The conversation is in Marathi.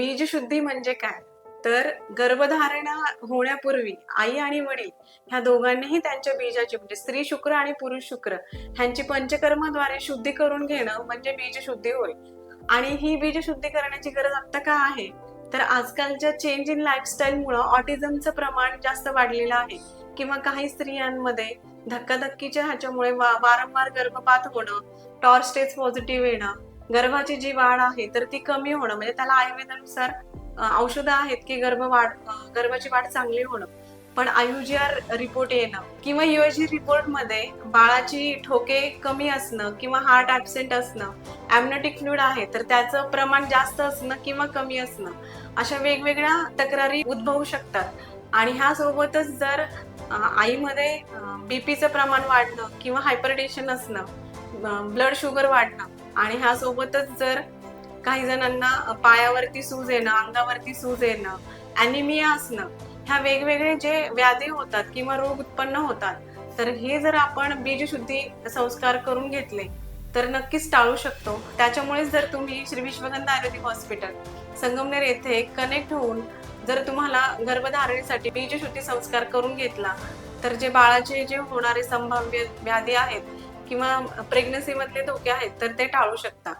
बीजशुद्धी म्हणजे काय? तर गर्भधारणा होण्यापूर्वी आई आणि वडील ह्या दोघांनीही त्यांच्या बीजाची म्हणजे स्त्री शुक्र आणि पुरुष शुक्र ह्यांची पंचकर्माद्वारे शुद्धी करून घेणं म्हणजे बीजशुद्धी होय. आणि ही बीजशुद्धी करण्याची गरज आता का आहे? तर आजकालच्या चेंज इन लाईफस्टाईलमुळं ऑटिझमचं प्रमाण जास्त वाढलेलं आहे. किंवा काही स्त्रियांमध्ये धक्काधक्कीच्या ह्याच्यामुळे वा- वारंवार गर्भपात होणं टॉर स्टेज पॉझिटिव्ह येणं गर्भाची जी वाढ आहे तर ती कमी होणं म्हणजे त्याला आयुर्वेदानुसार औषधं आहेत की गर्भ वाढ गर्भाची वाढ चांगली होणं. पण आयुजीआर रिपोर्ट येणं किंवा युएजी रिपोर्टमध्ये बाळाची ठोके कमी असणं किंवा हार्ट ऍबसेंट असणं ऍमनेटिक फ्लूड आहे तर त्याचं प्रमाण जास्त असणं किंवा कमी असणं अशा वेगवेगळ्या तक्रारी उद्भवू शकतात. आणि ह्या सोबतच जर आईमध्ये बीपीचं प्रमाण वाढणं किंवा हायपरटेन्शन असणं ब्लड शुगर वाढणं आणि ह्या सोबतच जर काही जणांना पायावरती सूज येणं अंगावरती सूज येणं अॅनिमिया असणं ह्या वेगवेगळे जे व्याधी होतात किंवा रोग उत्पन्न होतात तर हे जर आपण बीजशुद्धी संस्कार करून घेतले तर नक्कीच टाळू शकतो. त्याच्यामुळेच जर तुम्ही श्री विश्वगंध आयुर्वेदिक हॉस्पिटल संगमनेर येथे कनेक्ट होऊन जर तुम्हाला गर्भधारणेसाठी बीजशुद्धी संस्कार करून घेतला तर जे बाळाचे जे होणारे संभाव्य व्याधी आहेत किंवा प्रेग्नन्सी मधले धोके आहेत तर ते टाळू शकता.